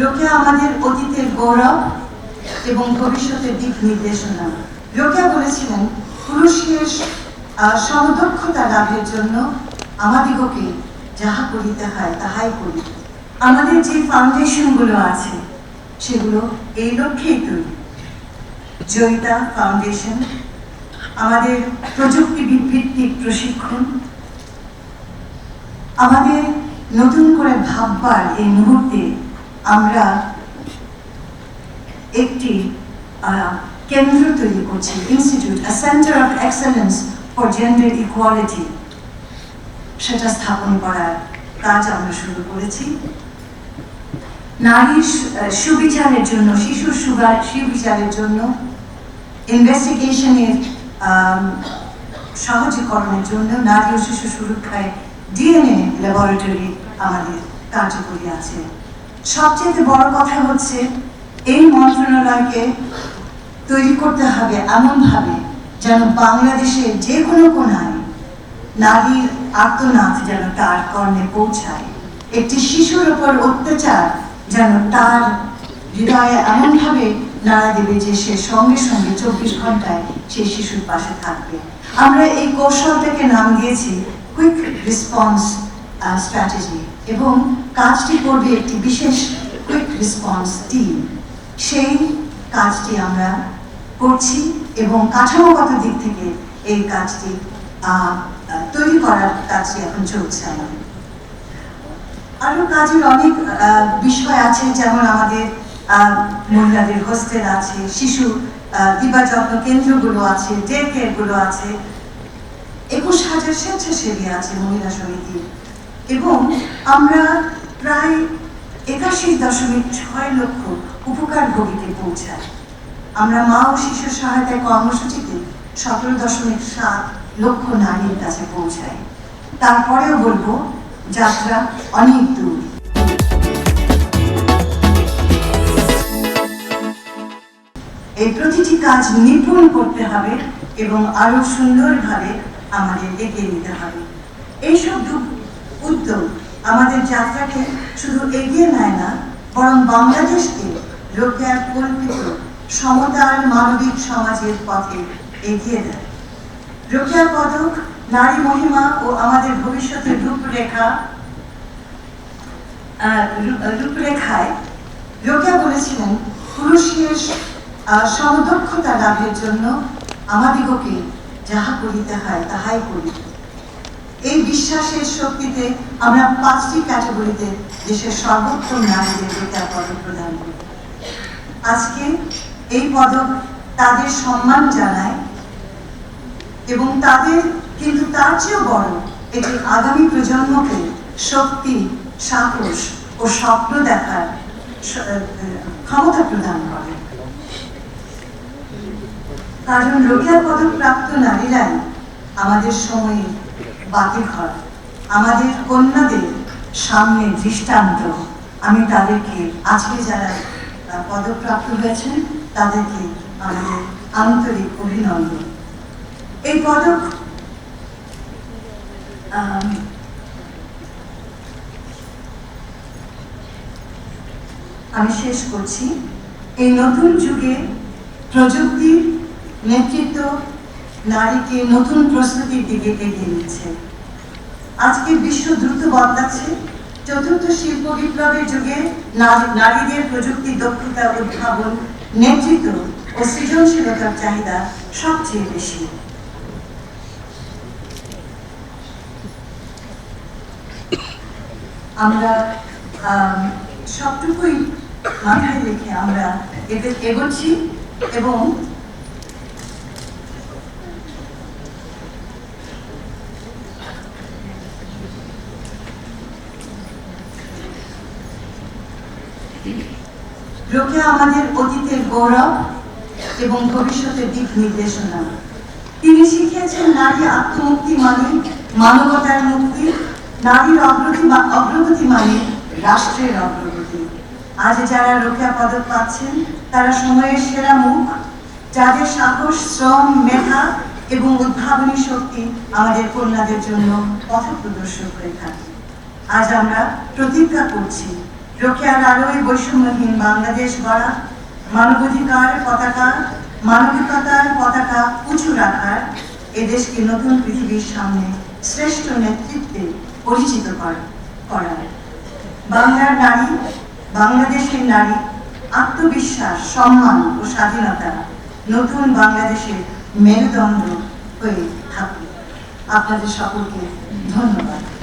রোকেয়া আমাদের অতীতের গৌরব এবং ভবিষ্যতের দিক নির্দেশনা। রোকেয়া বলেছিলেন, পুরুষের সমদক্ষতা লাভের জন্য আমাদিগকে যাহা করিতে হয় তাহাই করি। আমাদের যে ফাউন্ডেশনগুলো আছে, সেগুলো এই লক্ষ্যেই তৈরি। জয়িতা ফাউন্ডেশন আমাদের প্রযুক্তি ভিত্তিক প্রশিক্ষণ, আমাদের নতুন করে ভাববার এই মুহূর্তে আমরা একটি কেন্দ্র তৈরি করছি institute a centre of excellence for gender equality সেটা স্থাপন করার কাজ আমরা শুরু করেছি। নারীর সুবিচারের জন্য, শিশুর সুগার সুবিচারের জন্য ইনভেস্টিগেশনের সহজীকরণের জন্য নারী ও শিশু সুরক্ষায় ডিএনএ ল্যাবরেটরি আমাদের কার্যকরী আছে। সবচেয়ে বড় কথা হচ্ছে, এই মন্ত্রণালয়কে তৈরি করতে হবে এমনভাবে যেন বাংলাদেশের যে কোনো কোনায় নারীর আর্তনাদ যেন তার কর্ণে পৌঁছায়। একটি শিশুর উপর অত্যাচার যেন তার হৃদয়ে এমনভাবে নাড়া দেবে যে সে সঙ্গে সঙ্গে চব্বিশ ঘন্টায় সেই শিশুর পাশে থাকবে। আমরা এই কৌশলটাকে নাম দিয়েছি কুইক রেসপন্স স্ট্র্যাটেজি এবং কাজটি করবে একটি বিশেষ কুইক রেসপন্স টিম সেই কাজটি আমরা করছি এবং কাঠামোগত দিক থেকে এই কাজটি তৈরি করার কাজটি এখন চলছে আমাদের। আরও কাজের অনেক বিষয় আছে যেমন আমাদের মহিলাদের হোস্টেল আছে শিশু আহ, দিবা যত্ন কেন্দ্রগুলো আছে ডে কেয়ারগুলো আছে। একুশ হাজার স্বেচ্ছাসেবী আছে মহিলা সমিতি এবং আমরা প্রায় একাশি দশমিক ছয় লক্ষ উপকারভোগীকে পৌঁছাই। আমরা মা ও শিশু সহায়তায় কর্মসূচিতে সতেরো দশমিক সাত লক্ষ নারীর কাছে পৌঁছায় তারপরেও বলব, যাত্রা অনেক দূর। এই প্রতিটি কাজ নিপুণ করতে হবে এবং আরও সুন্দরভাবে আমাদের এগিয়ে নিতে হবে। এইসব উদ্যোগ। আমাদের যাত্রাকে শুধু এগিয়ে নেয় না, বরং বাংলাদেশকে রোকেয়ার কল্পিত, সমতার মানবিক সমাজের পথে এগিয়ে দেয়। রোকেয়া পদক নারী মহিমা ও আমাদের ভবিষ্যতের রূপরেখা রূপরেখায় রোকেয়া বলেছিলেন, পুরুষের সমদক্ষতা লাভের জন্য আমাদিগকে যাহা করিতে হয় তাহাই করি। এই বিশ্বাসের শক্তিতে আমরা পাঁচটি ক্যাটাগরিতে দেশের সর্বোত্তম নারীদের রোকেয়া পদক প্রদান করি। আজকে এই পদক তাদের সম্মান জানায় এবং তাদের কিন্তু তার চেয়েও বড় এটি আগামী প্রজন্মকে শক্তি, সাহস ও স্বপ্ন দেখার ক্ষমতা প্রদান করে। কারণ রোকেয়া পদক প্রাপ্ত নারীরাই আমাদের সময়ে বাকি ঘর আমাদের কন্যাদের সামনে দৃষ্টান্ত। আমি তাদেরকে আজকে যারা আহ, পদকপ্রাপ্ত হয়েছেন তাদেরকে আমাদের আন্তরিক অভিনন্দন। এই পদক আমি শেষ করছি। এই নতুন যুগে প্রযুক্তির নেতৃত্ব নারীকে নতুন প্রস্তুতির দিকে এগিয়ে নিচ্ছে। আজকে বিশ্ব দ্রুত বদলাচ্ছে। চতুর্থ শিল্প বিপ্লবের যুগে নারীদের প্রযুক্তি দক্ষতা উদ্ভাবন, নেতৃত্ব ও সৃজনশীলতার চাহিদা সবচেয়ে বেশি। আমরা সবটুকুই মাথায় রেখে আমরা এগোচ্ছি এবং লোকে আমাদের অতীতের গৌরব এবং ভবিষ্যতের দিক নির্দেশনা। তিনি শিখিয়েছেন নারী আত্মমুক্তি মানে মানবতার মুক্তি, নারীর অগ্রগতি বা অগ্রগতি মানে রাষ্ট্রের অগ্রগতি। আজ যারা রোকেয়া পদক পাচ্ছেন, তারা সময়ের সেরা মুখ, যাদের সাহস, শ্রম, মেধা এবং উদ্ভাবনী শক্তি আমাদের কন্যাদের জন্য পথ প্রদর্শক হয়ে থাকে। আজ আমরা প্রতিজ্ঞা করছি রোকেয়ার আলোয় বৈষম্যহীন বাংলাদেশ গড়া মানবাধিকার পতাকা, মানবিকতার পতাকা উঁচু রাখার এদেশকে নতুন পৃথিবীর সামনে শ্রেষ্ঠ নেতৃত্বে পরিচিত কর- করার। বাংলার নারী, বাংলাদেশের নারী, আত্মবিশ্বাস, সম্মান ও স্বাধীনতা নতুন বাংলাদেশের মেরুদণ্ড হয়ে থাকুক। আপনাদের সকলকে ধন্যবাদ।